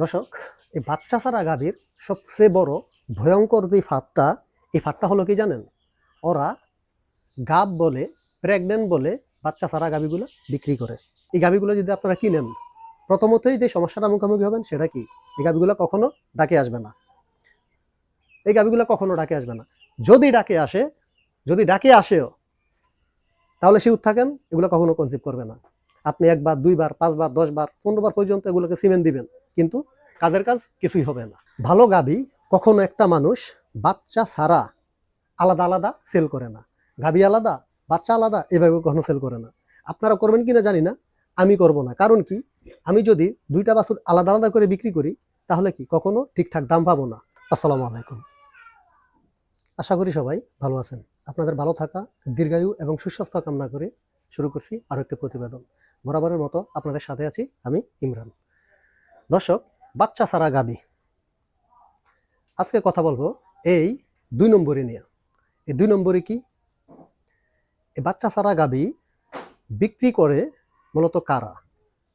দর্শক, এই বাচ্চা ছাড়া গাভীর সবচেয়ে বড় ভয়ঙ্কর যে ফাঁদটা, এই ফাঁদটা হলো কি জানেন? ওরা গাব বলে প্রেগনেন্ট বলে বাচ্চা ছাড়া গাভীগুলো বিক্রি করে। এই গাভীগুলো যদি আপনারা কিনেন, প্রথমতই যে সমস্যাটা মুখোমুখি হবেন সেটা কি? এই গাভীগুলো কখনো ডাকে আসবে না। এই গাভীগুলো কখনো ডাকে আসবে না। যদি ডাকে আসে, যদি ডাকে আসেও, তাহলে শিউর থাকেন, এগুলো কখনো কনসিভ করবে না। আপনি একবার, দুইবার, পাঁচবার, দশবার, পনেরোবার পর্যন্ত এগুলোকে সিমেন্ট দিবেন। কিন্তু কাজের কাজ কিছুই হবে না। ভালো গাবি কখনো একটা মানুষ বাচ্চা ছাড়া আলাদা আলাদা সেল করে না। গাবি আলাদা, বাচ্চা আলাদা, এভাবে কখনো সেল করে না। আপনারা করবেন কিনা জানি না, আমি করব না। কারণ কি? আমি যদি দুইটা বাছুর আলাদা আলাদা করে বিক্রি করি, তাহলে কি কখনো ঠিকঠাক দাম পাবো না? আসসালামু আলাইকুম। আশা করি সবাই ভালো আছেন। আপনাদের ভালো থাকা, দীর্ঘায়ু এবং সুস্বাস্থ্য কামনা করে শুরু করছি আরও একটি প্রতিবেদন। বরাবরের মতো আপনাদের সাথে আছি আমি ইমরান। দর্শক, বাচ্চা ছাড়া গাবি। আজকে কথা বলব এই দুই নম্বরে নিয়ে। এই দুই নম্বরে কি? এই বাচ্চা ছাড়া গাবি বিক্রি করে মূলত কারা?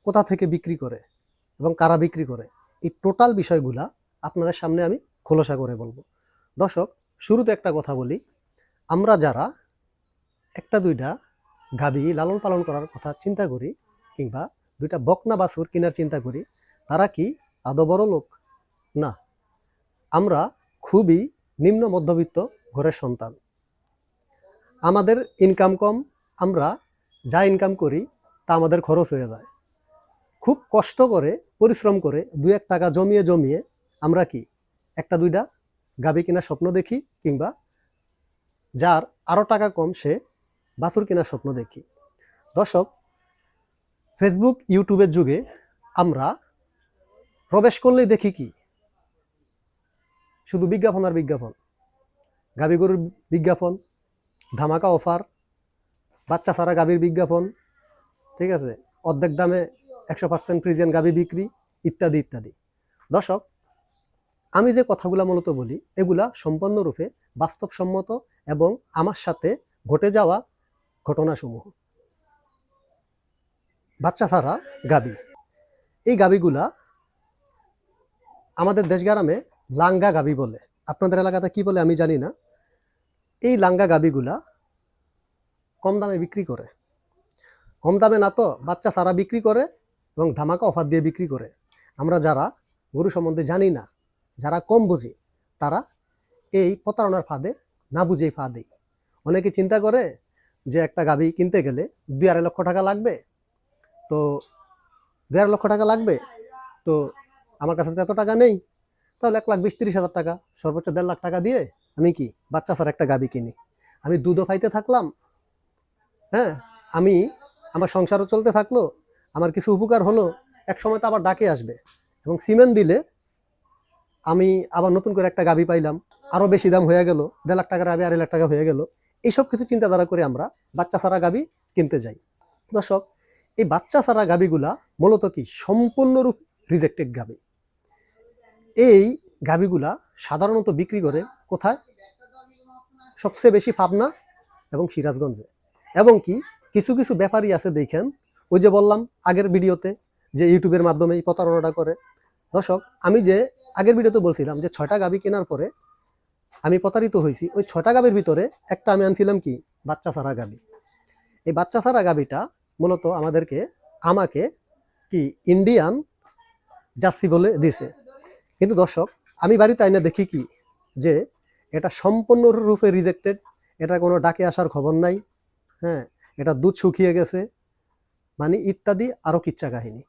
কোথা থেকে বিক্রি করে এবং কারা বিক্রি করে? এই টোটাল বিষয়গুলা আপনাদের সামনে আমি খোলসা করে বলব। দর্শক, শুরুতে একটা কথা বলি। আমরা যারা একটা দুইটা গাবি লালন পালন করার কথা চিন্তা করি কিংবা দুইটা বকনা বাছুর কেনার চিন্তা করি তারা কি আদৌ বড় লোক? না। আমরা খুবই নিম্ন মধ্যবিত্ত ঘরের সন্তান। আমাদের ইনকাম কম, আমরা যা ইনকাম করি তা আমাদের খরচ হয়ে যায়। খুব কষ্ট করে, পরিশ্রম করে দু এক টাকা জমিয়ে জমিয়ে আমরা কি একটা দুইটা গাবি কেনার স্বপ্ন দেখি কিংবা যার আরও টাকা কম সে বাছুর কেনার স্বপ্ন দেখি? দর্শক ফেসবুক ইউটিউবের যুগে আমরা প্রবেশ করলেই দেখি কি? শুধু বিজ্ঞাপন আর বিজ্ঞাপন। গাবি গরুর বিজ্ঞাপন, ধামাকা অফার, বাচ্চা ছাড়া গাবির বিজ্ঞাপন, ঠিক আছে? অর্ধেক দামে একশো পার্সেন্ট ফ্রিজেন গাবি বিক্রি, ইত্যাদি ইত্যাদি। দর্শক, আমি যে কথাগুলো মূলত বলি, এগুলা সম্পূর্ণরূপে বাস্তবসম্মত এবং আমার সাথে ঘটে যাওয়া ঘটনাসমূহ। বাচ্চা ছাড়া গাবি। এই গাবিগুলা আমাদের দেশগ্রামে লাঙ্গা গাবি বলে। আপনাদের এলাকাতে কি বলে আমি জানি না। এই লাঙ্গা গাবিগুলা কম দামে বিক্রি করে। কম দামে না তো বাচ্চা সারা বিক্রি করে এবং ধামাকা অফার দিয়ে বিক্রি করে। আমরা যারা গরু সম্বন্ধে জানি না, যারা কম বুঝি, তারা এই প্রতারণার ফাঁদে না বুঝেই ফাঁদেই অনেকে চিন্তা করে যে একটা গাভি কিনতে গেলে দুই আড়াই লক্ষ টাকা লাগবে, তো আড়াই লক্ষ টাকা লাগবে, তো আমার কাছে তো এত টাকা নেই, তাহলে এক লাখ বিশ, তিরিশ হাজার টাকা, সর্বোচ্চ দেড় লাখ টাকা দিয়ে আমি কি বাচ্চা ছাড়া একটা গাবি কিনি। আমি দুধও খাইতে থাকলাম হ্যাঁ আমি আমার সংসারও চলতে থাকল, আমার কিছু উপকার হলো, এক সময় তো আবার ডাকে আসবে এবং সিমেন্ট দিলে আমি আবার নতুন করে একটা গাভি পাইলাম আরও বেশি দাম হয়ে গেল, দেড় লাখ টাকার গাভি আড়াই লাখ টাকা হয়ে গেল, এইসব কিছু চিন্তাধারা করে আমরা বাচ্চা ছাড়া গাবি কিনতে যাই। দর্শক, এই বাচ্চা ছাড়া গাভিগুলা মূলত কি সম্পূর্ণরূপ রিজেক্টেড গাভি এই গাভিগুলা সাধারণত বিক্রি করে কোথায়? সবচেয়ে বেশি পাবনা এবং সিরাজগঞ্জে। এবং কি কিছু কিছু ব্যাপারই আছে দেখেন, ওই যে বললাম আগের ভিডিওতে যে ইউটিউবের মাধ্যমে এই প্রতারণাটা করে। দর্শক, আমি যে আগের ভিডিওতে বলছিলাম যে ছয়টা গাভি কেনার পরে আমি প্রতারিত হয়েছি, ওই ছয়টা গাভির ভিতরে একটা আমি আনছিলাম কি? বাচ্চা ছাড়া গাভি। এই বাচ্চা ছাড়া গাভিটা মূলত আমাদেরকে, আমাকে কি ইন্ডিয়ান জার্সি বলে দিছে কিন্তু দর্শক, আমি বাড়িতে আইনে দেখি কি? যে এটা সম্পূর্ণরূপে রিজেক্টেড এটা কোনো ডাকে আসার খবর নাই হ্যাঁ এটা দুধ শুকিয়ে গেছে মানে ইত্যাদি আরও কিচ্ছা কাহিনী।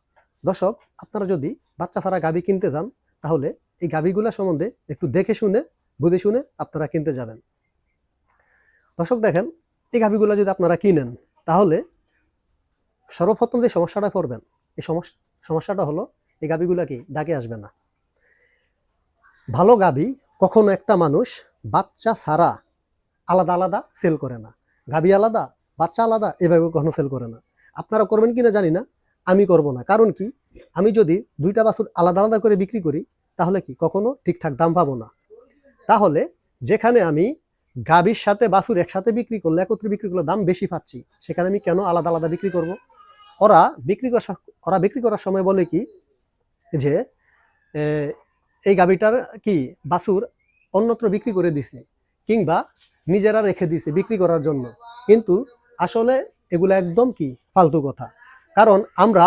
দর্শক, আপনারা যদি বাচ্চা ছাড়া গাভি কিনতে যান, তাহলে এই গাভিগুলা সম্বন্ধে একটু দেখে শুনে, বুঝে শুনে আপনারা কিনতে যাবেন। দর্শক দেখেন, এই গাভিগুলা যদি আপনারা কিনেন, তাহলে সর্বপ্রথম যে সমস্যাটা পড়বেন, এই সমস্যা সমস্যাটা হলো এই গাভিগুলা কি, ডাকে আসবে না। ভালো গাভি, কখনো একটা মানুষ বাচ্চা ছাড়া আলাদা আলাদা সেল করে না। গাবি আলাদা, বাচ্চা আলাদা, এভাবে কখনো সেল করে না। আপনারা করবেন কি না জানি না, আমি করব না। কারণ কি? আমি যদি দুইটা বাছুর আলাদা আলাদা করে বিক্রি করি, তাহলে কি? কখনো ঠিকঠাক দাম পাবো না। তাহলে যেখানে আমি গাবির সাথে বাছুর একসাথে বিক্রি করলে, একত্রে বিক্রি করলে দাম বেশি পাচ্ছি, সেখানে আমি কেন আলাদা আলাদা বিক্রি করব? ওরা বিক্রি করার ওরা বিক্রি করার সময় বলে কি? যে এই গাভীটার কি বাছুর অন্যত্র বিক্রি করে দিছে, কিংবা নিজেরা রেখে দিছে বিক্রি করার জন্য। কিন্তু আসলে এগুলো একদম কি ফালতু কথা। কারণ আমরা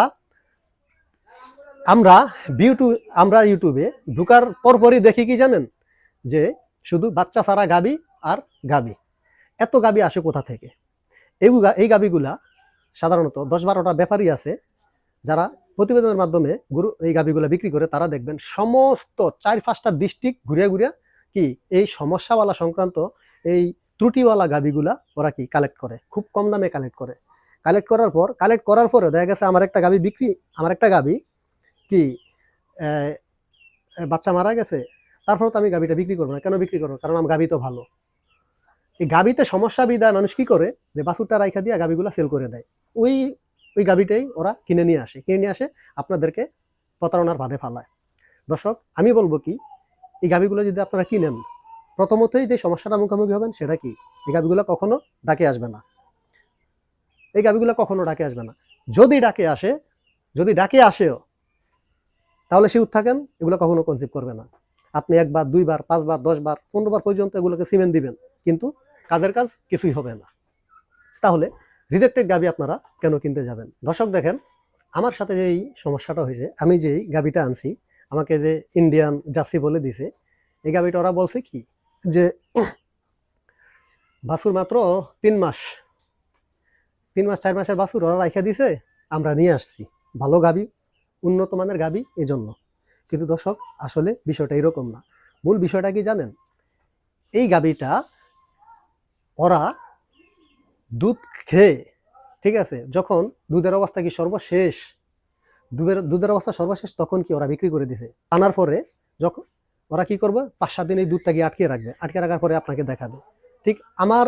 আমরা বিউটু, আমরা ইউটিউবে ঢুকার পরপরই দেখি কি জানেন? যে শুধু বাচ্চা ছাড়া গাবি আর গাবি এত গাবি আসে কোথা থেকে? এই এই গাবিগুলা সাধারণত দশ বারোটা ব্যাপারী আছে, যারা প্রতিবেদনের মাধ্যমে গরু, এই গাবিগুলা বিক্রি করে তারা দেখবেন সমস্ত চার পাঁচটা ডিস্ট্রিক্ট ঘুরিয়া ঘুরিয়া কি এই সমস্যাওয়ালা সংক্রান্ত এই ত্রুটিওয়ালা গাবিগুলা ওরা কি কালেক্ট করে, খুব কম দামে কালেক্ট করে। কালেক্ট করার পর কালেক্ট করার পরে দেখা গেছে আমার একটা গাবি বিক্রি, আমার একটা গাবি কি বাচ্চা মারা গেছে তারপর তো আমি গাবিটা বিক্রি করব না, কেন বিক্রি করব কারণ আমার গাবি তো ভালো। এই গাবিতে সমস্যা বিদায় মানুষ কি করে? যে বাছুরটা রাইখা দিয়ে গাবিগুলা সেল করে দেয়। ওই ওই গাবিটাই ওরা কিনে নিয়ে আসে। কিনে নিয়ে আসে, আপনাদেরকে প্রতারণার বাধে ফালায়। দর্শক, আমি বলব কি, এই গাবিগুলো যদি আপনারা কিনেন, প্রথমতই যে সমস্যাটা মুখোমুখি হবেন সেটা কি? এই গাবিগুলো কখনো ডাকে আসবে না। এই গাবিগুলো কখনো ডাকে আসবে না। যদি ডাকে আসে, যদি ডাকে আসেও, তাহলে শিউর থাকেন, এগুলো কখনো কনসিভ করবে না। আপনি একবার, দুইবার, পাঁচবার, দশবার, পনেরোবার পর্যন্ত এগুলোকে সিমেন্ট দিবেন, কিন্তু কাজের কাজ কিছুই হবে না। তাহলে রিজেক্টেড গাবি আপনারা কেন কিনতে যাবেন? দর্শক দেখেন, আমার সাথে যেই সমস্যাটা হয়েছে, আমি যেই গাবিটা আনছি, আমাকে যে ইন্ডিয়ান জার্সি বলে দিছে, এই গাবিটা ওরা বলছে কি? যে বাছুর মাত্র তিন মাস তিন মাস, চার মাসের বাছুর ওরা রাইখা দিছে, আমরা নিয়ে আসছি। ভালো গাবি, উন্নত মানের গাবি এই জন্য কিন্তু দর্শক, আসলে বিষয়টা এরকম না। মূল বিষয়টা কি জানেন? এই গাবিটা ওরা দুধ খেয়ে, ঠিক আছে? যখন দুধের অবস্থা কি সর্বশেষ? দুধের দুধের অবস্থা সর্বশেষ তখন কি ওরা বিক্রি করে দিছে? আনার পরে যখন ওরা কি করবে? পাঁচ সাত দিন এই দুধটা গিয়ে আটকে রাখবে। আটকে রাখার পরে আপনাকে দেখাবে। ঠিক আমার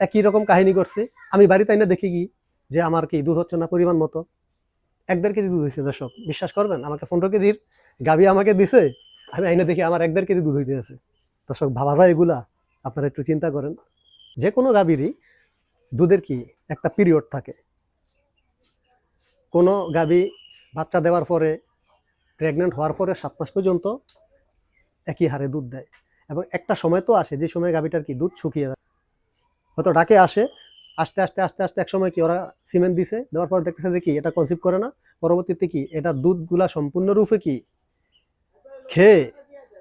একই রকম কাহিনী করছে আমি বাড়িতে এনে দেখি কি যে আমার কি দুধ হচ্ছে না পরিমাণ মতো? এক দেড় কেজি দুধ হয়েছে দর্শক, বিশ্বাস করবেন? আমাকে পনেরো কেজির গাভি আমাকে দিছে। আমি আইনে দেখি আমার এক দেড় কেজি দুধ হইতে আছে। দর্শক, ভাবা যায় এগুলা। আপনারা একটু চিন্তা করেন। যে কোনো গাভীরই দুধের কি একটা পিরিয়ড থাকে। কোনো গাভী বাচ্চা দেওয়ার পরে প্রেগনেন্ট হওয়ার পরে সাত মাস পর্যন্ত একই হারে দুধ দেয়। এবং একটা সময় তো আসে, যে সময় গাভীটার কি দুধ শুকিয়ে যায়। হয়তো ডাকে আসে, আস্তে আস্তে আস্তে আস্তে এক সময় কি ওরা সিমেন্ট দিছে, দেওয়ার পর দেখতেছে যে কি এটা কনসিভ করে না। পরবর্তীতে কি এটা দুধগুলা সম্পূর্ণরূপে কি খেয়ে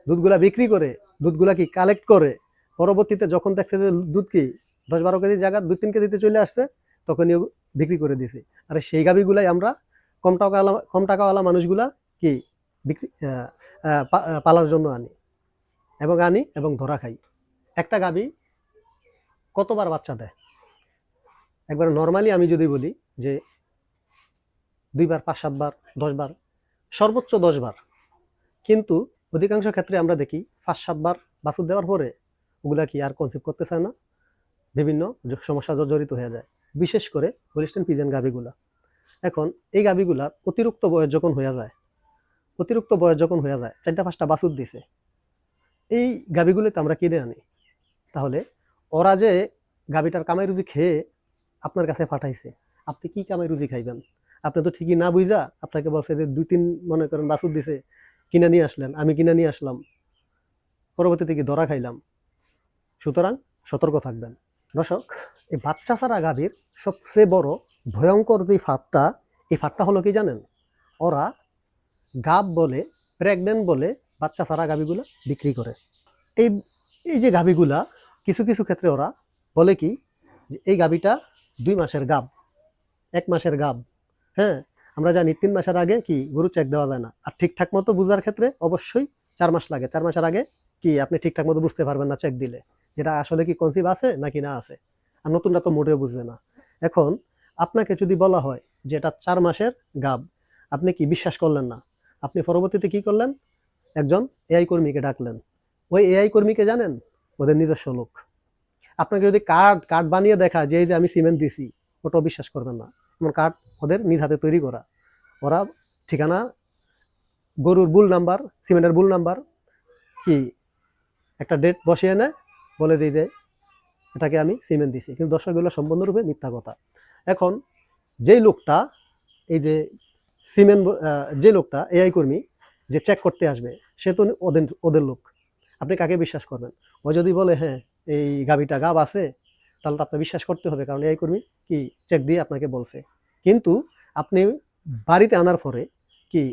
দুধগুলা বিক্রি করে, দুধগুলা কি কালেক্ট করে। পরবর্তীতে যখন দেখছে যে দুধ কি দশ বারো কেজি জায়গা, দুই, তিন কেজিতে চলে আসছে, তখনই বিক্রি করে দিছে আর সেই গাভিগুলাই আমরা কম টাকাওয়ালা কম টাকাওয়ালা মানুষগুলা কি বিক্রি পালার জন্য আনি এবং আনি এবং ধরা খাই। একটা গাভি কতবার বাচ্চা দেয়? একবার নর্মালি আমি যদি বলি যে দুইবার, পাঁচ সাতবার দশবার সর্বোচ্চ দশবার কিন্তু অধিকাংশ ক্ষেত্রে আমরা দেখি পাঁচ সাতবার বাছুর দেওয়ার পরে ওগুলা কি আর কনসিভ করতে চায় না। বিভিন্ন সমস্যা জড়িত হয়ে যায়। বিশেষ করে হলিস্টেন পিজেন গাভিগুলা। এখন এই গাভিগুলার অতিরিক্ত বয়স যখন হয়ে যায়, অতিরিক্ত বয়স যখন হয়ে যায়, চারটা পাঁচটা বাছুর দিছে। এই গাভিগুলোতে আমরা কিনে আনি? তাহলে ওরা যে গাভিটার কামাই রুজি খেয়ে আপনার কাছে পাঠাইছে, আপনি কি কামাই রুজি খাইবেন? আপনি তো ঠিকই না বুঝা আপনাকে বলছে যে দুই তিন মনে করেন বাছুর দিছে, কিনে নিয়ে আসলেন, আমি কিনে নিয়ে আসলাম। পরবর্তীতে কি ধরা খাইলাম? সুতরাং সতর্ক থাকবেন। দর্শক, এই বাচ্চা ছাড়া গাভীর সবচেয়ে বড় ভয়ঙ্কর যে ফাঁদটা, এই ফাঁদটা হলো কি জানেন? ওরা গাব বলে প্রেগনেন্ট বলে বাচ্চা ছাড়া গাভীগুলো বিক্রি করে। এই এই যে গাভীগুলা, কিছু কিছু ক্ষেত্রে ওরা বলে কি যে এই গাভীটা দুই মাসের গাব, এক মাসের গাব। হ্যাঁ আমরা জানি তিন মাসের আগে কি গরু চেক দেওয়া যায় না। আর ঠিকঠাক মতো বোঝার ক্ষেত্রে অবশ্যই চার মাস লাগে। চার মাসের আগে কি আপনি ঠিকঠাক মতো বুঝতে পারবেন না চেক দিলে? যেটা আসলে কি কনসিভ আছে নাকি না আছে? আর নতুনটা তো মোটেও বুঝবে না। এখন আপনাকে যদি বলা হয় যে এটা চার মাসের গাব আপনি কি বিশ্বাস করলেন না? আপনি পরবর্তীতে কি করলেন? একজন এআই কর্মীকে ডাকলেন। ওই এআই কর্মীকে জানেন? ওদের নিজস্ব লোক। আপনাকে যদি কার্ড কার্ড বানিয়ে দেখা যে এই যে আমি সিমেন্ট দিছি, ওটাও বিশ্বাস করবেন না। এমন কার্ড ওদের নিজ হাতে তৈরি করা। ওরা ঠিকানা, গরুর বুল নাম্বার সিমেন্টের বুল নাম্বার কি একটা ডেট বসিয়ে নেয় বলে দিই যে এটাকে আমি সিমেন্ট দিছি। কিন্তু দর্শকগুলো সম্পূর্ণরূপে মিথ্যা কথা। এখন যেই লোকটা, এই যে সিমেন্ট যে লোকটা এআই কর্মী, যে চেক করতে আসবে, সে তো ওদের ওদের লোক। আপনি কাকে বিশ্বাস করবেন? ও যদি বলে হ্যাঁ এই গাবিটা গাব আছে, তাহলে তো আপনার বিশ্বাস করতে হবে। কারণ এআই কর্মী কি চেক দিয়ে আপনাকে বলছে। কিন্তু আপনি বাড়িতে আনার পরে কি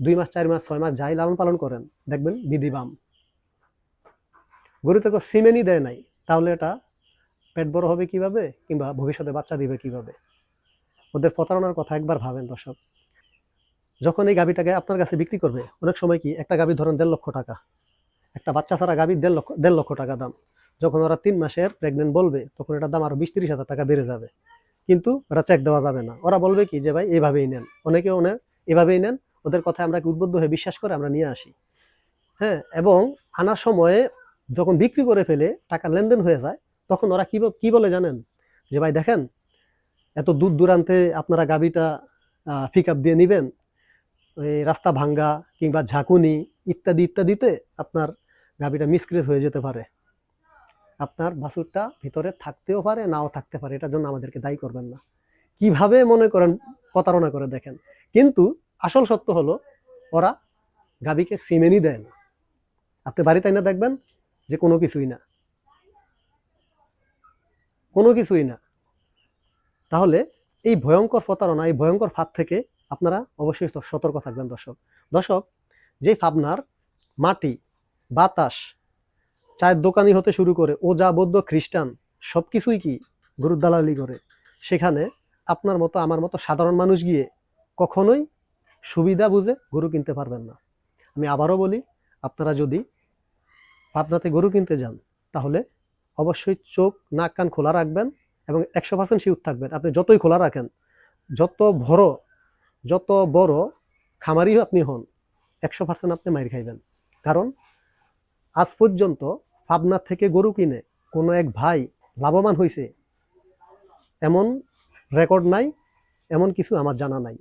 দুই মাস, চার মাস, ছয় মাস যাই লালন পালন করেন, দেখবেন বিধি বাম গরু থেকে সিমেনই দেয় নাই। তাহলে এটা পেট বড় হবে কীভাবে কিংবা ভবিষ্যতে বাচ্চা দিবে কীভাবে? ওদের প্রতারণার কথা একবার ভাবেন দর্শক। যখন এই গাভিটাকে আপনার কাছে বিক্রি করবে, অনেক সময় কি একটা গাভি ধরেন দেড় লক্ষ টাকা, একটা বাচ্চা ছাড়া গাভি দেড় লক্ষ দেড় লক্ষ টাকা দাম। যখন ওরা তিন মাসের প্রেগনেন্ট বলবে, তখন এটার দাম আরও বিশ তিরিশ হাজার টাকা বেড়ে যাবে। কিন্তু ওরা চেক দেওয়া যাবে না। ওরা বলবে কি যে, ভাই এইভাবেই নেন। অনেকে ওনে, এভাবেই নেন। ওদের কথা আমরা কি উদ্বুদ্ধ হয়ে বিশ্বাস করে আমরা নিয়ে আসি? হ্যাঁ এবং আনার সময়ে যখন বিক্রি করে ফেলে, টাকা লেনদেন হয়ে যায়, তখন ওরা কি কি বলে জানেন? যে, ভাই, দেখেন, এত দূর দূরান্তে আপনারা গাবিটা পিক আপ দিয়ে নেবেন ওই রাস্তা ভাঙ্গা কিংবা ঝাঁকুনি ইত্যাদি, ইত্যাদিতে আপনার গাবিটা মিসক্রেজ হয়ে যেতে পারে। আপনার বাছুরটা ভিতরে থাকতেও পারে, নাও থাকতে পারে। এটার জন্য আমাদেরকে দায়ী করবেন না। কীভাবে মনে করেন? প্রতারণা করে দেখেন। কিন্তু আসল সত্য হলো, ওরা গাবিকে সিমেনই দেয় না। আপনি বাড়িতে না দেখবেন যে কোনো কিছুই না। কোনো কিছুই না। তাহলে এই ভয়ঙ্কর প্রতারণা, এই ভয়ঙ্কর ফাঁদ থেকে আপনারা অবশ্যই সতর্ক থাকবেন দর্শক। দর্শক যে পাবনার মাটি, বাতাস, চায়ের দোকানি হতে শুরু করে ওজা বৌদ্ধ খ্রিস্টান সব কিছুই কি গরুর দালালি করে? সেখানে আপনার মতো, আমার মতো সাধারণ মানুষ গিয়ে কখনোই সুবিধা বুঝে গরু কিনতে পারবেন না। আমি আবারও বলি, আপনারা যদি পাবনাতে গরু কিনতে যান, তাহলে অবশ্যই চোখ, নাক, কান খোলা রাখবেন এবং একশো পার্সেন্ট শিউর থাকবেন। আপনি যতই খোলা রাখেন, যত বড় যত বড় খামারি আপনি হন, একশো পার্সেন্ট আপনি মাইর খাইবেন। কারণ আজ পর্যন্ত পাবনা থেকে গরু কিনে কোনো এক ভাই লাভবান হয়েছে এমন রেকর্ড নাই, এমন কিছু আমার জানা নাই।